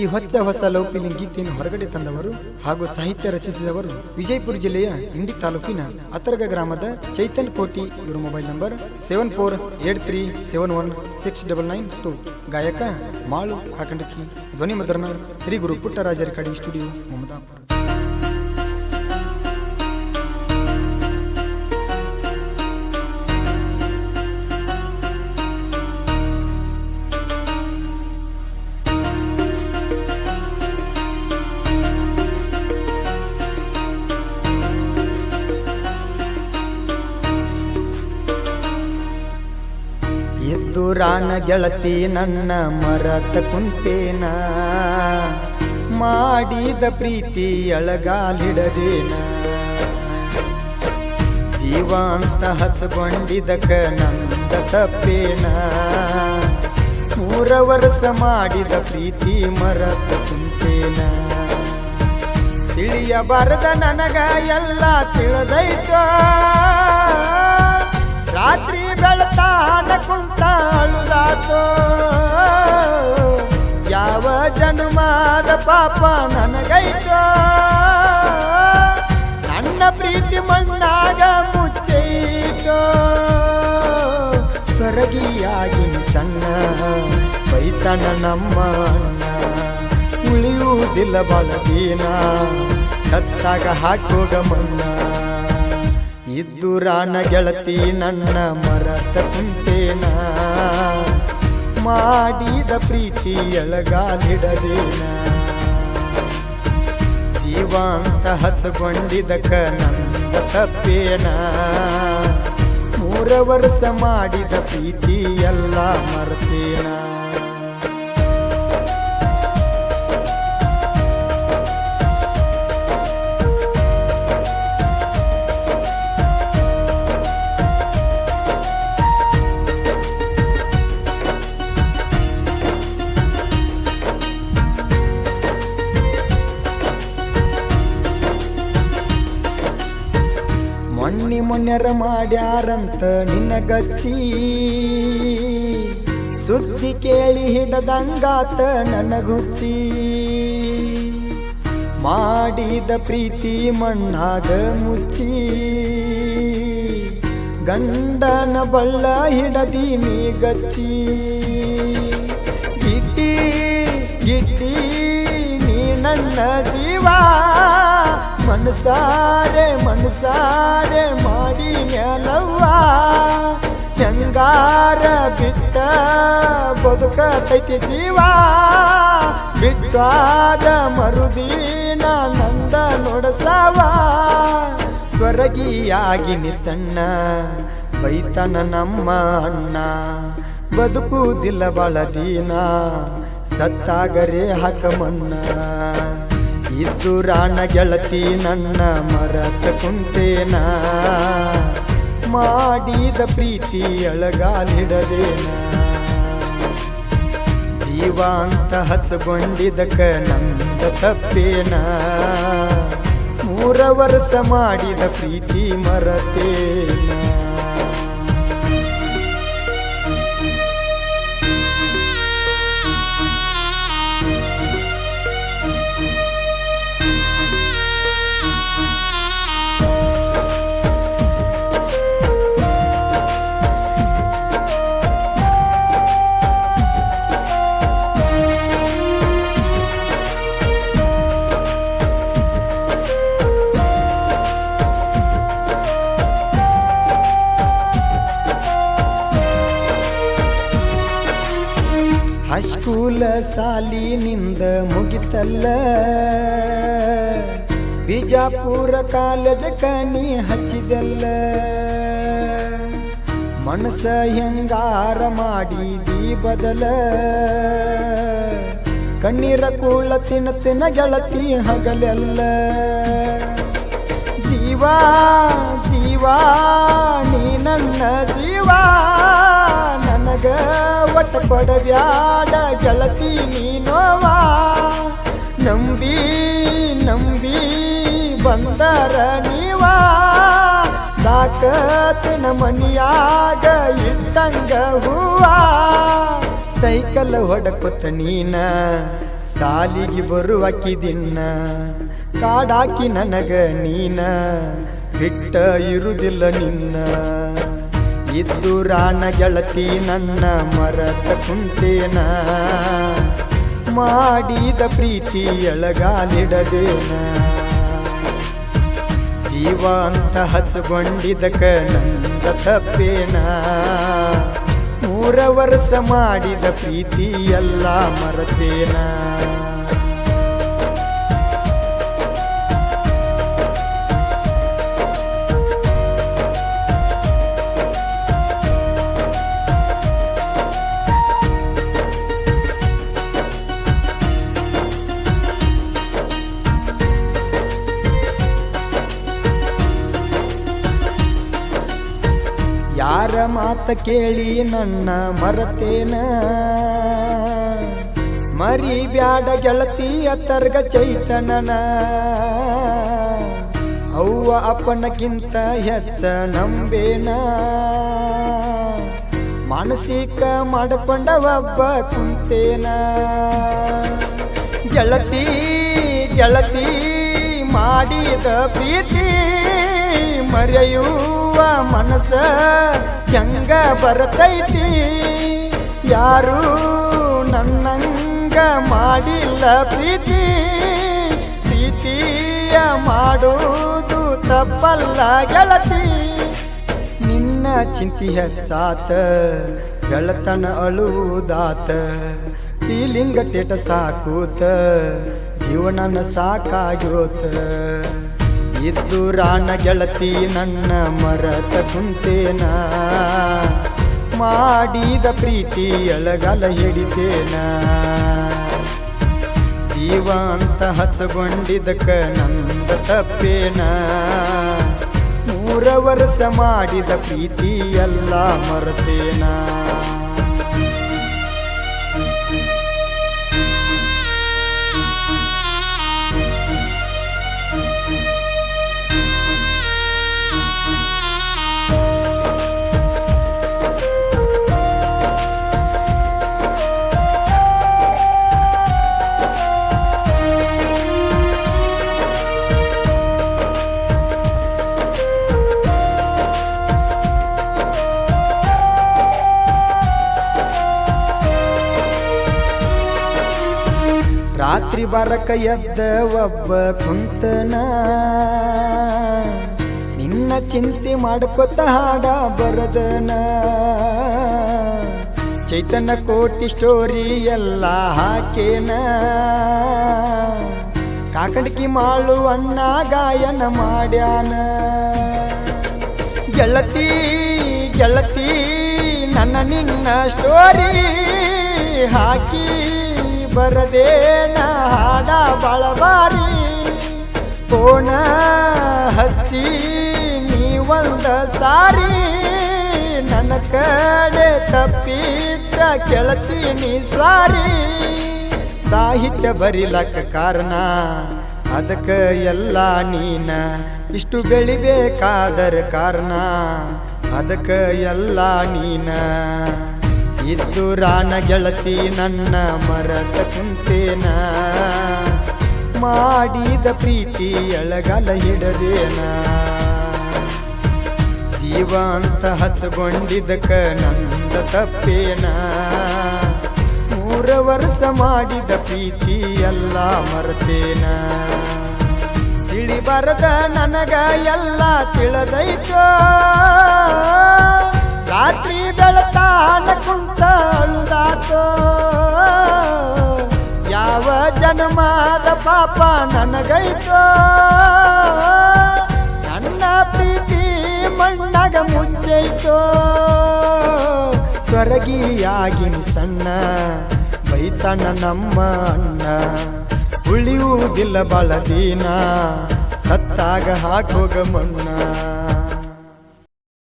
ಈ ಹೊಚ್ಚ ಹೊಸ ಲೌಕಿನ ಗೀತೆಯನ್ನು ಹೊರಗಡೆ ತಂದವರು ಹಾಗೂ ಸಾಹಿತ್ಯ ರಚಿಸಿದವರು ವಿಜಯಪುರ ಜಿಲ್ಲೆಯ ಇಂಡಿ ತಾಲೂಕಿನ ಅತರ್ಗ ಗ್ರಾಮದ ಚೈತನ್ ಕೋಟಿ. ಇವರ mobile number seven four eight three seven one six double nine two. ಗಾಯಕ ಮಾಳು ಕಾಕಂಡಕಿ. ಧ್ವನಿ ಮುದ್ರಣ ಶ್ರೀ ಗುರು ಪುಟ್ಟರಾಜ ರೆಕಾರ್ಡಿಂಗ್ ಸ್ಟುಡಿಯೋ ಮಮದಾಪುರ ಎದ್ದು ರಾಣ ಗೆಳತಿ ನನ್ನ ಮರತ ಕುಂತೇನ. ಮಾಡಿದ ಪ್ರೀತಿ ಅಳಗಾಲಿಡದೇನ ಜೀವಾಂತ ಅಂತ ನಂದ ತಪ್ಪೇನ. ಮೂರ ಮಾಡಿದ ಪ್ರೀತಿ ಮರತ ಕುಂತೇನ. ತಿಳಿಯಬಾರದ ನನಗ ಎಲ್ಲ ತಿಳದೈತ. ರಾತ್ರಿ ಬೆಳತಾನ ಕುಂತ ಅಳುದಾತೋ ಯಾವ ಜನ್ಮದ ಪಾಪ ನನಗೈತೋ? ನನ್ನ ಪ್ರೀತಿ ಮಣ್ಣಾಗ ಮುಚ್ಚೈತೋ. ಸ್ವರಗಿಯಾಗಿ ಸಣ್ಣ ಬೈತನ ನಮ್ಮ ಅಣ್ಣ ಉಳಿಯುವುದಿಲ್ಲ ಸತ್ತಾಗ ಹಾಕೋಗ ಮಣ್ಣ. ಇದ್ದು ರಾಣ ಗೆಳತಿ ನನ್ನ ಮರತ ಕುಂತೇನ ಮಾಡಿದ ಪ್ರೀತಿ ಎಳಗಾಲಿಡದೇನ ಜೀವಾಂತ ಹಚ್ಕೊಂಡಿದಕ ನಂದ ತಪ್ಪೇನ? ಮೂರ ವರ್ಷ ಮಾಡಿದ ಪ್ರೀತಿ ಎಲ್ಲ ಮರ್ತೇನ? ಮೊನ್ನೆರ ಮಾಡ್ಯಾರಂತ ನಿನ್ನ ಗಚ್ಚಿ. ಸುದ್ದಿ ಕೇಳಿ ಹಿಡದಂಗಾತ ನನಗುಚ್ಚಿ ಮಾಡಿದ ಪ್ರೀತಿ ಮಣ್ಣಾಗ ಮುಚ್ಚಿ. ಗಂಡನ ಬಳ್ಳ ಹಿಡದೀನಿ ಗಚ್ಚಿ. ಗಿಟ್ಟಿ ಗಿಟ್ಟಿ, ನೀ ನನ್ನ ಜೀವ. ಮನಸಾರೆ ಮನಸಾರೆ ಮಾಡಿ ಮ್ಯಾಲವ್ವ ಹೆಂಗಾರ ಬಿಟ್ಟ ಬದುಕತೈತಿ ಜೀವ. ಬಿಟ್ಟಾದ ಮರುದಿನ ನಂದ ನೋಡಸವ. ಸ್ವರಗಿಯಾಗಿ ನಿಸಣ್ಣ, ಬೈತನ ನಮ್ಮ ಅಣ್ಣ. ಬದುಕುವುದಿಲ್ಲ ಬಳದೀನ ಸತ್ತಾಗರೆ ಹಾಕ ಮಣ್ಣ. ಇದ್ದು ರಾಣ ಗೆಳತಿ ನನ್ನ ಮರತ ಕುಂತೇನ? ಮಾಡಿದ ಪ್ರೀತಿ ಅಳಗಾಲಿಡದೇನ ಜೀವ ಅಂತ ಹಚ್ಕೊಂಡಿದಕ ನಂದ ತಪ್ಪೇನ? ಮೂರ ವರ್ಷ ಮಾಡಿದ ಪ್ರೀತಿ ಮರತೇನ? ಹೈಸ್ಕೂಲ ಸಾಲಿನಿಂದ ಮುಗಿತಲ್ಲ. ಬಿಜಾಪುರ ಕಾಲೇಜ್ ಕಣಿ ಹಚ್ಚಿದಲ್ಲ. ಮನಸ ಹೆಂಗಾರ ಮಾಡಿ ಮಾಡಿದಿ ಬದಲ. ಕಣ್ಣೀರ ಕೂಳ ತಿನ್ನ ತಿನ್ನ ಗೆಳತಿ ಹಗಲೆಲ್ಲ. ಜೀವಾ, ಜೀವ, ನೀ ನನ್ನ ಜೀವ. ನನಗ ಒಟ್ಟ ಕೊಡಬ್ಯಾಡ ಗೆಳತಿ ನೀನೋವಾ. ನಂಬಿ ನಂಬಿ ಬಂದರ ನೀವಾ. ಸಾಕತಿನ ಮನಿಯಾಗ ಇಟ್ಟಂಗ ಹೂವ. ಸೈಕಲ್ ಹೊಡಕೊತ ನೀನ, ಸಾಲಿಗೆ ಬರುವಕಿದಿನ್ನ ಕಾಡಾಕಿ ನನಗ ನೀನ, ಬಿಟ್ಟ ಇರುದಿಲ್ಲ ನಿನ್ನ. ಇದ್ದು ರಾಣ ಗೆಳತಿ ನನ್ನ ಮರತ ಕುಂತೇನ? ಮಾಡಿದ ಪ್ರೀತಿ ಎಳಗಾಲಿಡದೇನ? ಜೀವ ಅಂತ ಹಚ್ಕೊಂಡಿದ್ದಕ ನಂದ ತಪ್ಪೇನ? ಮೂರ ವರ್ಷ ಮಾಡಿದ ಪ್ರೀತಿ ಎಲ್ಲ ಮರತೇನ? ಮಾತ ಕೇಳಿ ನನ್ನ ಮರತೇನ? ಮರಿ ಬ್ಯಾಡ ಗೆಳತಿ ಅತ್ತರ್ಗ ಚೈತನನ. ಅವ್ವ ಅಪ್ಪನಕ್ಕಿಂತ ಹೆಚ್ಚ ನಂಬೇನ? ಮಾನಸಿಕ ಮಾಡಿಕೊಂಡ ಒಬ್ಬ ಕುಂತೇನ? ಗೆಳತಿ ಗೆಳತಿ ಮಾಡಿದ ಪ್ರೀತಿ ಮರೆಯುವ ಮನಸ್ಸ ಹೆಂಗ ಬರತೈತಿ? ಯಾರು ನನ್ನಂಗ ಮಾಡಿಲ್ಲ ಪ್ರೀತಿ. ಪ್ರೀತಿಯ ಮಾಡುವುದು ತಪ್ಪಲ್ಲ ಗೆಳತಿ. ನಿನ್ನ ಚಿಂತಿ ಹೆಚ್ಚಾತ, ಗೆಳತನ ಅಳುವುದಾತ. ಫೀಲಿಂಗ್ ಟೇಟ ಸಾಕೂತ, ಜೀವನನ ಸಾಕಾಗ್ಯೋತ. ಇದ್ದು ರಾಣ ಗೆಳತಿ ನನ್ನ ಮರತ ಕುಂತೇನ? ಮಾಡಿದ ಪ್ರೀತಿ ಎಳಗಲ ಹಿಡಿತೇನ? ಜೀವ ಅಂತ ಹಚ್ಚಗೊಂಡಿದ್ದಕ್ಕ ನಂದ ತಪ್ಪೇನ? ಮೂರ ವರ್ಷ ಮಾಡಿದ ಪ್ರೀತಿ ಎಲ್ಲ ಮರತೇನ? ಬರಕ ಎದ್ದ ಒಬ್ಬ ಕುಂತನ. ನಿನ್ನ ಚಿಂತೆ ಮಾಡ್ಕೊತ ಹಾಡ ಬರದನ. ಚೈತನ್ಯ ಕೋಟಿ ಸ್ಟೋರಿ ಎಲ್ಲ ಹಾಕೇನ. ಕಾಕಡಿಕಿ ಮಾಳು ಅಣ್ಣ ಗಾಯನ ಮಾಡ್ಯಾನ. ಗೆಳತಿ ಗೆಳತಿ, ನನ್ನ ನಿನ್ನ ಸ್ಟೋರಿ ಹಾಕಿ. ಬರದೇನ ಹಾಡ ಬಳಬಾರಿ? ಕೋಣ ಹಚ್ಚಿ ನೀ ಒಂದ ಸಾರಿ? ನನ್ನ ಕಡೆ ತಪ್ಪಿದ್ರ ನೀ ಸ್ವಾರಿ? ಸಾಹಿತ್ಯ ಬರಿಲಕ್ಕ ಕಾರಣ? ಅದಕ್ಕೆ ಎಲ್ಲ ನೀನ. ಇಷ್ಟು ಬೆಳಿಬೇಕಾದರ ಕಾರಣ? ಅದಕ್ಕೆ ಎಲ್ಲ ನೀನ. ಇದ್ದು ರಾಣ ಗೆಳತಿ ನನ್ನ ಮರದ ಕುಂತೇನ ಮಾಡಿದ ಪ್ರೀತಿ ಎಳಗಲ ಹಿಡದೇನ. ಜೀವ ಅಂತ ನಂದ ತಪ್ಪೇನ. ಮೂರ ವರ್ಷ ಮಾಡಿದ ಪ್ರೀತಿ ಎಲ್ಲ ಮರತೇನ. ತಿಳಿಬಾರದ ನನಗ ಎಲ್ಲ ತಿಳಿದೈತೋ. ಬೆಳತಾನ ಕುಂತ ಅಳುದಾತೋ ಯಾವ ಜನ್ಮದ ಪಾಪ ನನಗೈತೋ. ನನ್ನ ಪ್ರೀತಿ ಮಣ್ಣಗ ಮುಚ್ಚೈತೋ. ಸ್ವರಗಿಯಾಗಿ ಸಣ್ಣ, ಬೈತನ ನಮ್ಮ ಅಣ್ಣ. ಉಳಿಯುವುದಿಲ್ಲ ಬಳದೀನ, ಸತ್ತಾಗ ಹಾಕೋಗ ಮಣ್ಣ.